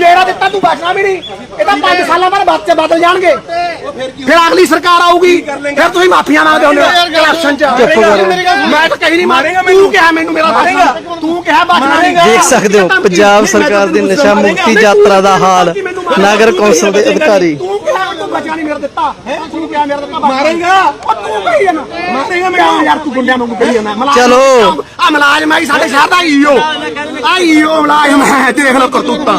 ਮੇਰਾ ਦਿੱਤਾ ਤੂੰ ਬਚਣਾ ਵੀ ਨਹੀਂ। ਇਹ ਤਾਂ 5 ਸਾਲਾਂ ਬਾਅਦ ਬੱਚੇ ਬਦਲ ਜਾਣਗੇ। ਫਿਰ ਅਗਲੀ ਸਰਕਾਰ ਆਊਗੀ। ਫਿਰ ਤੁਸੀਂ ਮਾਫੀਆਂ ਮੰਗਦੇ ਹੁੰਦੇ ਹੋ। ਕਰਪਸ਼ਨ ਚ। ਮੈਂ ਤਾਂ ਕਹੀ ਨਹੀਂ ਮਾਰੇਗਾ ਤੂੰ ਕਿਹਾ ਮੈਨੂੰ ਮੇਰਾ ਮਾਰੇਗਾ। ਤੂੰ ਕਿਹਾ ਬਚਣਾ ਨਹੀਂ। ਦੇਖ ਸਕਦੇ ਹੋ ਪੰਜਾਬ ਸਰਕਾਰ ਦੀ ਨਸ਼ਾ ਮੁਕਤੀ ਯਾਤਰਾ ਦਾ ਹਾਲ ਨਗਰ ਕੌਂਸਲ ਦੇ ਅਧਿਕਾਰੀ। ਬਚਣਾ ਨਹੀਂ ਮੇਰਾ ਦਿੱਤਾ ਤੂੰ ਕਿਹਾ ਮੇਰਾ ਦਿੱਤਾ ਮਾਰੇਗਾ? ਉਹ ਤੂੰ ਕਹੀ ਨਾ ਮਾਰੇਗਾ ਮੈਂ? ਯਾਰ ਤੂੰ ਗੁੰਡਿਆਂ ਵਾਂਗੂ ਕਹੀ ਜਾਂਦਾ ਚਲੋ। ਆ ਮਲਾਜ਼ਮ ਆਈ ਸਾਡੇ ਸ਼ਹਿਰ ਦਾ ਈਓ ਆ ਈਓ ਮਲਾਜ਼ਮ ਹੈ ਦੇਖ ਲਓ ਕਰਤੂਤਾਂ।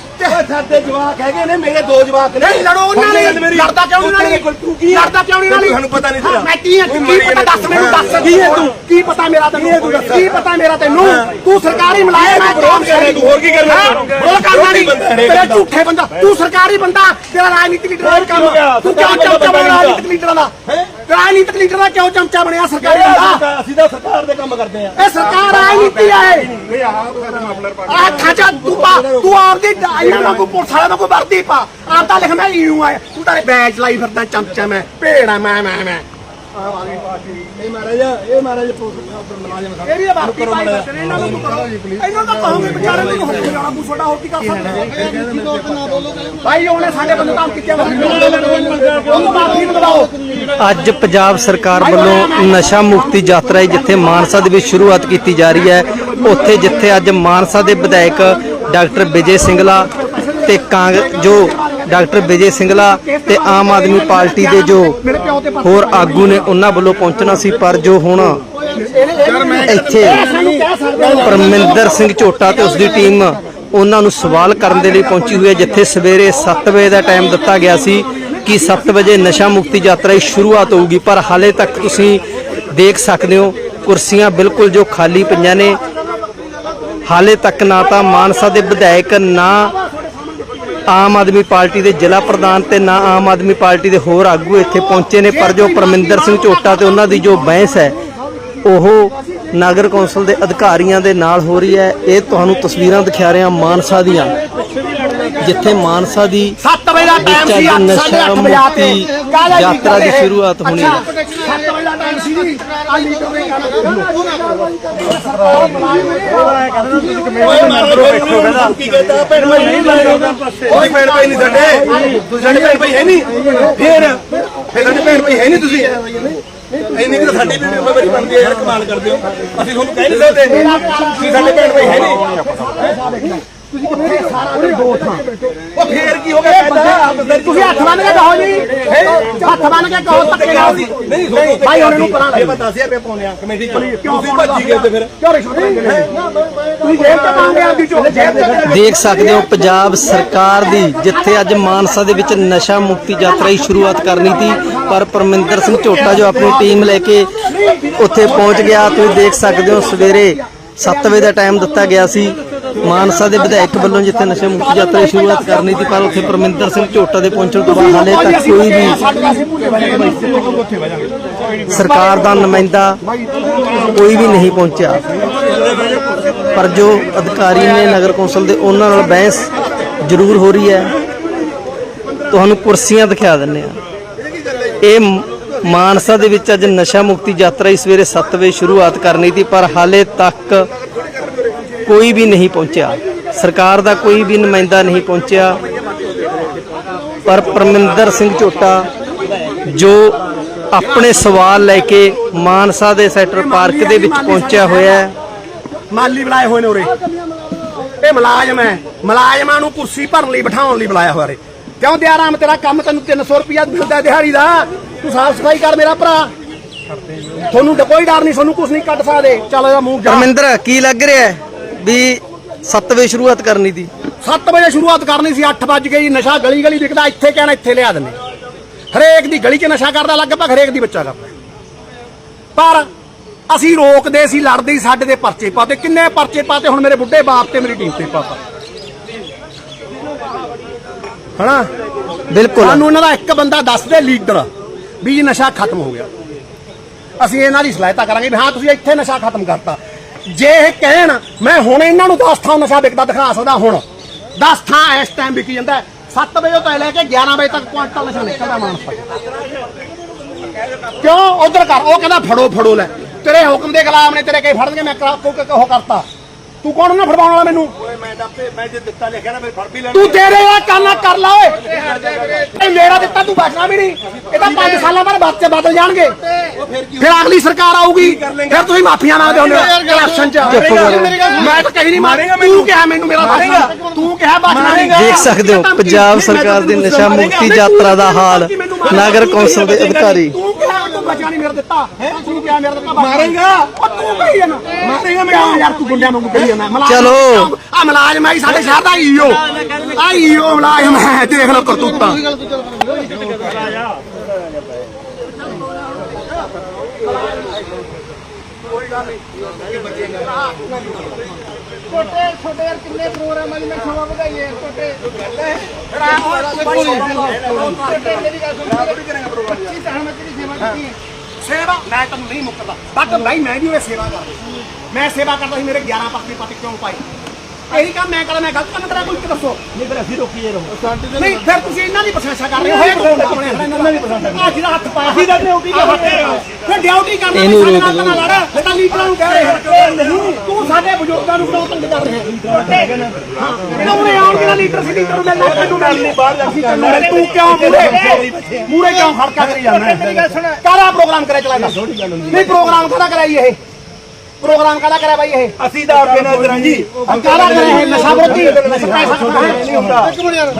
ਤੇ ਸਾਡੇ ਜਵਾਕ ਹੈਗੇ ਨੇ ਮੇਰੇ ਦੋ ਜਵਾਕ ਨੇ। ਨਹੀਂ ਲੜੋ ਉਹਨਾਂ ਨੇ ਲੜਦਾ ਕਿਉਂ ਨਹੀਂ ਨਾਲ ਤੂੰ ਕੀ? ਲੜਦਾ ਕਿਉਂ ਨਹੀਂ ਨਾਲ ਤੁਹਾਨੂੰ ਪਤਾ ਨਹੀਂ ਤੇਰਾ। ਮੈਂ ਕੀ ਹੈ ਕੀ ਪਤਾ ਦੱਸ ਮੈਨੂੰ ਦੱਸ। ਕੀ ਹੈ ਤੂੰ? ਕੀ ਪਤਾ ਮੇਰਾ ਤੈਨੂੰ? ਕੀ ਪਤਾ ਮੇਰਾ ਤੈਨੂੰ? ਤੂੰ ਸਰਕਾਰੀ ਮੁਲਾਜ਼ਮ ਹੈ ਵਿਰੋਧ ਕਰ ਰਿਹਾ, ਤੂੰ ਹੋਰ ਕੀ ਕਰਨਾ? ਬੋਲ ਕਰਨਾ ਨਹੀਂ। ਤੇਰਾ ਝੂਠੇ ਬੰਦਾ। ਤੂੰ ਸਰਕਾਰੀ ਬੰਦਾ ਤੇਰਾ ਰਾਜਨੀਤਿਕ ਲੀਡਰ ਕੰਮ ਤੂੰ ਕਿਉਂ ਚਮਚਾ ਬਣਿਆ ਰਾਜਨੀਤਿਕ ਲੀਡਰ ਦਾ? ਰਾਜਨੀਤਿਕ ਲੀਡਰ ਦਾ ਕਿਉਂ ਚਮਚਾ ਬਣਿਆ ਸਰਕਾਰੀ ਬੰਦਾ? ਅਸੀਂ ਤਾਂ ਸਰਕਾਰ ਦੇ ਕੰਮ ਕਰਦੇ ਆ ਇਹ ਸਰਕਾਰ ਰਾਜਨੀਤੀ ਹੈ। ਆ ਖਾਚਾ ਤੂੰ ਪਾ ਤੂੰ ਆਪਦੀ ਇਹਨਾਂ ਨੂੰ ਪੁਲਿਸ ਵਾਲਿਆਂ ਨੂੰ ਕੋਈ ਵਰਦੀ ਪਾ। ਆਪ ਤਾਂ ਲਿਖ ਮੈਂ ਯੂ ਆ ਤੂੰ ਤਾਂ ਬੈਚ ਲਾਈ ਫਿਰਦਾ ਚਮਚਾ ਮੈਂ। ਭੇੜਾ ਮੈਂ ਮੈਂ ਮੈਂ। ਇਹ ਮਹਾਰਾਜ ਇਹ ਮਹਾਰਾਜ ਮੁਲਾਜ਼ਮ ਸਾਹਿਬ ਇਹਦੀ ਵਰਦੀ ਪਾਈ ਫਿਰਦੇ ਨੇ, ਇਹਨਾਂ ਨੂੰ ਤੂੰ ਕਰੋ ਇਹਨਾਂ ਦਾ ਕਹੋਗੇ ਵਿਚਾਰੇ ਨੂੰ ਹੋ ਜਾਣਾ ਬੂ ਛੋਟਾ ਹੋਰ ਕੀ ਕਰ ਸਕਦੇ? ਭਾਈ ਉਹਨੇ ਸਾਡੇ ਬੰਦੇ ਤਾਂ ਕਿੱਥੇ ਉਹਨੂੰ ਮਾਫੀ ਮੰਗਵਾਓ ਅੱਜ ਪੰਜਾਬ ਸਰਕਾਰ ਵੱਲੋਂ ਨਸ਼ਾ ਮੁਕਤੀ ਯਾਤਰਾ ਹੈ ਜਿੱਥੇ ਮਾਨਸਾ ਦੇ ਵਿੱਚ ਸ਼ੁਰੂਆਤ ਕੀਤੀ ਜਾ ਰਹੀ ਹੈ। ਉੱਥੇ ਜਿੱਥੇ ਅੱਜ ਮਾਨਸਾ ਦੇ ਵਿਧਾਇਕ ਡਾਕਟਰ ਵਿਜੇ ਸਿੰਗਲਾ ਤੇ ਕਾਂਗ ਜੋ ਡਾਕਟਰ ਵਿਜੇ ਸਿੰਗਲਾ ਤੇ ਆਮ ਆਦਮੀ ਪਾਰਟੀ ਦੇ ਜੋ ਹੋਰ ਆਗੂ ਨੇ ਉਹਨਾਂ ਵੱਲੋਂ ਪਹੁੰਚਣਾ ਸੀ, ਪਰ ਜੋ ਹੁਣ ਇੱਥੇ ਪਰਮਿੰਦਰ ਸਿੰਘ ਝੋਟਾ ਤੇ ਉਸ ਦੀ ਟੀਮ ਉਹਨਾਂ ਨੂੰ ਸਵਾਲ ਕਰਨ ਦੇ ਲਈ ਪਹੁੰਚੀ ਹੋਈ ਹੈ, ਜਿੱਥੇ ਸਵੇਰੇ 7 ਵਜੇ ਦਾ ਟਾਈਮ ਦਿੱਤਾ ਗਿਆ ਸੀ ਕਿ 7 ਵਜੇ ਨਸ਼ਾ ਮੁਕਤੀ ਯਾਤਰਾ ਦੀ ਸ਼ੁਰੂਆਤ ਹੋਊਗੀ, ਪਰ ਹਾਲੇ ਤੱਕ ਤੁਸੀਂ ਦੇਖ ਸਕਦੇ ਹੋ, ਕੁਰਸੀਆਂ ਬਿਲਕੁਲ ਜੋ ਖਾਲੀ ਪਈਆਂ ਨੇ, ਹਾਲੇ ਤੱਕ ਨਾ ਤਾਂ ਮਾਨਸਾ ਦੇ ਵਿਧਾਇਕ, ਨਾ ਆਮ ਆਦਮੀ ਪਾਰਟੀ ਦੇ ਜ਼ਿਲ੍ਹਾ ਪ੍ਰਧਾਨ ਤੇ ਨਾ ਆਮ ਆਦਮੀ ਪਾਰਟੀ ਦੇ ਹੋਰ ਆਗੂ ਇੱਥੇ ਪਹੁੰਚੇ ਨੇ ਪਰ ਜੋ ਪਰਮਿੰਦਰ ਸਿੰਘ ਝੋਟਾ ਤੇ ਉਹਨਾਂ ਦੀ ਜੋ ਬਹਿਸ ਹੈ ਉਹ ਨਗਰ ਕੌਂਸਲ ਦੇ ਅਧਿਕਾਰੀਆਂ ਦੇ ਨਾਲ ਹੋ ਰਹੀ ਹੈ ਇਹ ਤੁਹਾਨੂੰ ਤਸਵੀਰਾਂ ਦਿਖਾ ਰਿਹਾ ਮਾਨਸਾ ਦੀਆਂ ਜਿੱਥੇ ਮਾਨਸਾ ਦੀ 7 ਵਜੇ ਦਾ ਟਾਈਮ ਸੀ ਅੱਜ 8 ਨਸ਼ਾ ਸਾਢੇ ਅੱਠ ਵਜੇ ਯਾਤਰਾ ਦੀ? ਸ਼ੁਰੂਆਤ ਹੋਣੀ ਹੈ। ਅੱਛਾ, 7 ਵਜੇ ਦਾ ਟਾਈਮ ਸੀ ਜੀ। ਆ ਲੀਡਰ ਨੇ ਓਏ ਮਰਦਰੋ ਬੈਠੋ ਕਹਿੰਦਾ ਕੀ ਕਹਿੰਦਾ ਭੈਣ ਭਾਈ ਨਹੀਂ ਲੱਗਦਾ ਕੋਈ ਭੈਣ ਭਾਈ ਨਹੀਂ ਸਾਡੇ ਤੁਸੀਂ ਸਾਡੇ ਭੈਣ ਭਾਈ ਹੈ ਨਹੀਂ। ਫੇਰ ਫੇਰ ਸਾਡੇ ਭੈਣ ਭਾਈ ਹੈ ਨਹੀਂ ਤੁਸੀਂ। ਇੰਨੀ ਕਿ ਸਾਡੀ ਵੀ ਜ਼ਿੰਮੇਵਾਰੀ ਬਣਦੀ ਹੈ ਯਾਰ ਕਮਾਲ ਕਰਦੇ ਹੋ। ਅਸੀਂ ਤੁਹਾਨੂੰ ਕਹਿ ਨਹੀਂ ਸਕਦੇ। ਤੁਸੀਂ ਸਾਡੇ ਭੈਣ ਭਾਈ ਹੈ ਨਹੀਂ। ਉਹ ਫੇਰ ਕੀ ਹੋ ਗਿਆ ਕਹਿੰਦਾ ਤੁਸੀਂ ਹੱਥ ਬੰਨ ਕੇ ਕਹੋ ਜੀ ਹੱਥ ਬੰਨ ਕੇ ਕਹੋ ਧੱਕੇ ਨਾਲ ਨਹੀਂ ਨਹੀਂ ਭਾਈ ਹੁਣ ਇਹਨੂੰ ਪਰਾਂ ਇਹ ਬਤਾ 10000 ਰੁਪਏ ਪਾਉਂਦੇ ਆ ਕਮੇਟੀ ਤੁਸੀਂ ਭੱਜੀ ਗਏ ਤੇ ਫਿਰ ਕਿਉਂ ਰਿਸ਼ਵਤ ਲੈਂਦੇ ਤੁਸੀਂ ਜੇਬ ਚ ਪਾਉਂਦੇ ਆਪਦੀ ਚੋਂ ਦੇਖ ਸਕਦੇ ਹੋ ਪੰਜਾਬ ਸਰਕਾਰ ਦੀ ਜਿੱਥੇ ਅੱਜ ਮਾਨਸਾ ਦੇ ਵਿੱਚ ਨਸ਼ਾ ਮੁਕਤੀ ਯਾਤਰਾ ਦੀ ਸ਼ੁਰੂਆਤ ਕਰਨੀ ਸੀ, ਪਰ ਪਰਮਿੰਦਰ ਸਿੰਘ ਝੋਟਾ ਜੋ ਆਪਣੀ ਟੀਮ ਲੈ ਕੇ ਉੱਥੇ ਪਹੁੰਚ ਗਿਆ, ਤੁਸੀਂ ਦੇਖ ਸਕਦੇ ਹੋ ਸਵੇਰੇ 7 ਵਜੇ ਦਾ ਟਾਈਮ ਦਿੱਤਾ ਗਿਆ ਸੀ। ਮਾਨਸਾ ਦੇ ਵਿਧਾਇਕ ਵੱਲੋਂ ਜਿੱਥੇ ਨਸ਼ਾ ਮੁਕਤੀ ਯਾਤਰਾ ਦੀ ਸ਼ੁਰੂਆਤ ਕਰਨੀ ਸੀ, ਪਰ ਉੱਥੇ ਪਰਮਿੰਦਰ ਸਿੰਘ ਝੋਟਾ ਦੇ ਪਹੁੰਚਣ ਤੋਂ ਬਾਅਦ ਹਾਲੇ ਤੱਕ ਕੋਈ ਵੀ ਸਰਕਾਰ ਦਾ ਨੁਮਾਇੰਦਾ ਕੋਈ ਵੀ ਨਹੀਂ ਪਹੁੰਚਿਆ। ਪਰ ਜੋ ਅਧਿਕਾਰੀ ਨੇ ਨਗਰ ਕੌਂਸਲ ਦੇ, ਉਹਨਾਂ ਨਾਲ ਬਹਿਸ ਜ਼ਰੂਰ ਹੋ ਰਹੀ ਹੈ। ਤੁਹਾਨੂੰ ਕੁਰਸੀਆਂ ਦਿਖਾ ਦਿੰਨੇ ਆ ਇਹ ਮਾਨਸਾ ਦੇ ਵਿੱਚ ਅੱਜ ਨਸ਼ਾ ਮੁਕਤੀ ਯਾਤਰਾ ਇਸ ਸਵੇਰੇ 7 ਵਜੇ ਸ਼ੁਰੂਆਤ ਕਰਨੀ ਸੀ, ਪਰ ਹਾਲੇ ਤੱਕ ਕੋਈ ਵੀ ਨਹੀਂ ਪਹੁੰਚਿਆ। ਸਰਕਾਰ ਦਾ ਕੋਈ ਵੀ ਨੁਮਾਇੰਦਾ ਨਹੀਂ ਪਹੁੰਚਿਆ। ਪਰ ਪਰਮਿੰਦਰ ਸਿੰਘ ਝੋਟਾ ਜੋ ਆਪਣੇ ਸਵਾਲ ਲੈ ਕੇ ਮਾਨਸਾ ਦੇ ਸੈਕਟਰ ਪਾਰਕ ਦੇ ਵਿੱਚ ਪਹੁੰਚਿਆ ਹੋਇਆ ਹੈ। ਮਾਲੀ ਬੁਲਾਏ ਹੋਏ ਨੇ ਉਰੇ। ਇਹ ਮੁਲਾਜ਼ਮ ਹੈ। ਮੁਲਾਜ਼ਮਾਂ ਨੂੰ ਕੁਰਸੀ ਭਰਨ ਲਈ ਬਿਠਾਉਣ ਲਈ ਬੁਲਾਇਆ ਹੋਇਆ ਰੇ ਕਿਉਂ ਦਿਆਰਾਮ ਤੇਰਾ ਕੰਮ ਤੈਨੂੰ 300 ਰੁਪਿਆ ਮਿਲਦਾ ਦਿਹਾੜੀ ਦਾ? ਤੂੰ ਸਾਫ਼ ਸਫ਼ਾਈ ਕਰ ਮੇਰਾ ਭਰਾ। ਤੁਹਾਨੂੰ ਕੋਈ ਡਰ ਨਹੀਂ ਤੁਹਾਨੂੰ ਕੁਝ ਨਹੀਂ ਕੱਢ ਸਕਦੇ। ਚੱਲ ਇਹਦਾ ਮੂੰਹ ਜਾ। ਧਰਮਿੰਦਰ ਕੀ ਲੱਗ ਰਿਹਾ ਹੈ? ਵੀ 7 ਵਜੇ ਸ਼ੁਰੂਆਤ ਕਰਨੀ ਸੀ। 7 ਵਜੇ ਸ਼ੁਰੂਆਤ ਕਰਨੀ ਸੀ 8 ਵੱਜ ਗਈ ਨਸ਼ਾ ਗਲੀ ਗਲੀ ਵਿਕਦਾ ਇੱਥੇ ਕਹਿਣਾ ਇੱਥੇ ਲਿਆ ਦਿੰਦੇ। ਹਰੇਕ ਦੀ ਗਲੀ 'ਚ ਨਸ਼ਾ ਕਰਦਾ ਲਗਭਗ ਹਰੇਕ ਦੀ ਬੱਚਾ ਕਰਦਾ। ਪਰ ਅਸੀਂ ਰੋਕਦੇ ਸੀ ਲੜਦੇ ਸੀ ਸਾਡੇ ਦੇ ਪਰਚੇ ਪਾਤੇ। ਕਿੰਨੇ ਪਰਚੇ ਪਾਤੇ ਹੁਣ ਮੇਰੇ ਬੁੱਢੇ ਬਾਪ ਤੇ ਮੇਰੀ ਟੀਮ ਤੇ ਪਾਤਾ। ਹਣਾ ਬਿਲਕੁਲ। ਸਾਨੂੰ ਇਹਨਾਂ ਦਾ ਇੱਕ ਬੰਦਾ ਦੱਸ ਦੇ ਲੀਡਰ। ਵੀ ਨਸ਼ਾ ਖਤਮ ਹੋ ਗਿਆ। ਅਸੀਂ ਇਹਨਾਂ ਦੀ ਸਲਾਹਤਾ ਕਰਾਂਗੇ ਵੀ ਹਾਂ ਤੁਸੀਂ ਇੱਥੇ ਨਸ਼ਾ ਖਤਮ ਕਰਤਾ। ਜੇ ਇਹ ਕਹਿਣ, ਮੈਂ ਹੁਣ ਇਹਨਾਂ ਨੂੰ ਦਸ ਥਾਂ ਨਸ਼ਾ ਵਿਕਦਾ ਦਿਖਾ ਸਕਦਾ ਹੁਣ। 10 ਥਾਂ ਇਸ ਟਾਈਮ ਵਿਕੀ ਜਾਂਦਾ 7 ਵਜੇ ਤੋਂ ਲੈ ਕੇ 11 ਵਜੇ ਤੱਕ ਕੁਆਂਟਲ ਨਸ਼ਾ ਨਿਕਲਦਾ ਮਾਨਸਾ। ਕਿਉਂ? ਉਧਰ ਕਰ। ਉਹ ਕਹਿੰਦਾ ਫੜੋ ਫੜੋ ਲੈ। ਤੇਰੇ ਹੁਕਮ ਦੇ ਖਿਲਾਫ ਨੇ, ਤੇਰੇ ਕਈ ਫੜਨਗੇ, ਮੈਂ ਕਰਾ ਉਹ ਕਰਤਾ। ਤੂੰ ਕੌਣ ਨਾ ਫੜਵਾਉਣ ਵਾਲਾ ਮੈਨੂੰ? ਓਏ ਮੈਂ ਤਾਂ ਆਪੇ ਮੈਂ ਜੇ ਦਿੱਤਾ ਲਿਖਿਆ ਨਾ ਫਿਰ ਫੜ ਵੀ ਲੈਣਾ। ਤੂੰ ਦੇ ਆ ਕੰਨ ਕਰ ਲਾ ਓਏ। ਇਹ ਮੇਰਾ ਦਿੱਤਾ ਤੂੰ ਬਚਣਾ ਵੀ ਨਹੀਂ। ਇਹ ਤਾਂ 5 ਸਾਲਾਂ ਬਾਅਦ ਬੱਚੇ ਬਦਲ ਜਾਣਗੇ। ਫਿਰ ਅਗਲੀ ਸਰਕਾਰ ਆਊਗੀ। ਫਿਰ ਤੁਸੀਂ ਮਾਫੀਆਂ ਮੰਗਦੇ ਹੁੰਦੇ ਹੋ ਇਲੈਕਸ਼ਨ ਚ। ਮੈਂ ਤਾਂ ਕਹੀ ਨਹੀਂ ਮਾਰੇਗਾ ਤੂੰ ਕਿਹਾ ਮੈਨੂੰ ਮੇਰਾ ਮਾਰੇਗਾ। ਤੂੰ ਕਿਹਾ ਬਚਣਾ ਨਹੀਂ ਦੇਖ ਸਕਦੇ ਹੋ ਪੰਜਾਬ ਸਰਕਾਰ ਦੀ ਨਸ਼ਾ ਮੁਕਤੀ ਯਾਤਰਾ ਦਾ ਹਾਲ ਨਗਰ ਕੌਂਸਲ ਦੇ ਅਧਿਕਾਰੀ। ਤੂੰ ਬਚਾ ਨਹੀਂ ਮੇਰਾ ਦਿੱਤਾ ਤੂੰ ਕਿਹਾ ਮੇਰਾ ਦਿੱਤਾ ਮਾਰੇਗਾ? ਉਹ ਤੂੰ ਕਹੀ ਜਾਣਾ। ਮਾਰੇਗਾ ਮੈਂ ਯਾਰ ਤੂੰ ਗੁੰਡਿਆਂ ਵਾਂਗੂ ਕਹੀ ਜਾਣਾ? ਮੁਲਾਜ਼ਮ- ਚਲੋ। ਆ ਮੁਲਾਜ਼ਮ ਹੈ ਸਾਡੇ ਸ਼ਹਿਰ ਦਾ ਈਓ। ਆ ਈਓ ਮੁਲਾਜ਼ਮ ਹੈ ਦੇਖ ਲਓ ਕਰਤੂਤਾਂ। ਛੋਟੇ ਛੋਟੇ ਯਾਰ ਕਿੰਨੇ ਪ੍ਰੋਗਰਾਮ ਆ ਜੀ ਮੈਂ ਸਮਾਂ ਵਧਾਈਏ ਛੋਟੇ। ਛੋਟੇ ਮੇਰੀ ਗੱਲ ਸੁਣ। ਕੀ ਸਹਿਮਤ ਦੀ ਸੇਵਾ ਹੈ ਮੈਂ ਤੁਹਾਨੂੰ ਨਹੀਂ ਮੁੱਕਦਾ ਬਟ ਭਾਈ ਮੈਂ ਵੀ ਉਹ ਸੇਵਾ ਕਰਦਾ। ਮੈਂ ਸੇਵਾ ਕਰਦਾ ਸੀ ਮੇਰੇ 11 ਪੱਕੇ ਪੱਤੇ ਕਿਉਂ ਪਾਏ? ਇਹੀ ਕੰਮ ਮੈਂ ਕਰਦਾ ਮੈਂ ਗਲਤ ਕੰਮ ਕਰਾਂ ਕੋਈ ਇੱਕ ਦੱਸੋ? ਨਹੀਂ ਫਿਰ ਅਸੀਂ ਰੋਕੀਏ ਰਹੋ। ਨਹੀਂ ਫਿਰ ਤੁਸੀਂ ਇਹਨਾਂ ਦੀ ਪ੍ਰਸ਼ੰਸਾ ਕਰ ਰਹੇ ਹੋ ਇਹ ਕੋਣ ਆਪਣੇ ਇਹਨਾਂ ਦੀ ਪ੍ਰਸ਼ੰਸਾ ਆ ਜਿਹੜਾ ਹੱਥ ਪਾਇਆ ਸੀ ਡਿਊਟੀ ਕਰ ਫਿਰ ਡਿਊਟੀ ਕਰਨਾ ਇਹਨੂੰ ਸਾਡੇ ਰੋਕ ਨਾਲ ਤਾਂ ਲੜ ਇਹ ਤਾਂ ਲੀਡਰਾਂ ਨੂੰ ਕਹਿ ਰਹੇ। ਨਹੀਂ ਤੂੰ ਸਾਡੇ ਬਜ਼ੁਰਗਾਂ ਨੂੰ ਕਿਉਂ ਤੰਗ ਕਰ ਰਿਹਾ ਹਾਂ? ਕਿਉਂ ਆਉਣਗੇ ਨਾ ਲੀਡਰ ਸੀ ਲੀਡਰ ਨੂੰ ਮਿਲਣਾ ਤੈਨੂੰ ਮਿਲ ਨਹੀਂ ਬਾਹਰ ਲੱਗੀ ਤੂੰ ਕਿਉਂ ਮੂਰੇ ਮੂਰੇ ਕਿਉਂ ਖੜਕਾ ਕਰੀ ਜਾਂਦਾ? ਕਾਹਦਾ ਪ੍ਰੋਗਰਾਮ ਕਰਿਆ ਚਲਾ ਦੱਸ ਨਹੀਂ ਪ੍ਰੋਗਰਾਮ ਕਾਹਦਾ ਕਰਾਈ ਇਹ? ਪ੍ਰੋਗਰਾਮ ਕਾਹਦਾ ਕਰਿਆ ਬਾਈ ਇਹ? ਅਸੀਂ ਤਾਂ ਆਪੇ ਨਾਲ ਕਰਾਂ ਜੀ। ਕਾਹਦਾ ਕਰਿਆ ਇਹ? ਨਸ਼ਾ ਵਿਰੋਧੀ? ਨਸ਼ਾ ਪੈਸਾ ਨਹੀਂ ਹੁੰਦਾ। ਇੱਕ ਮਿੰਟ ਯਾਰ।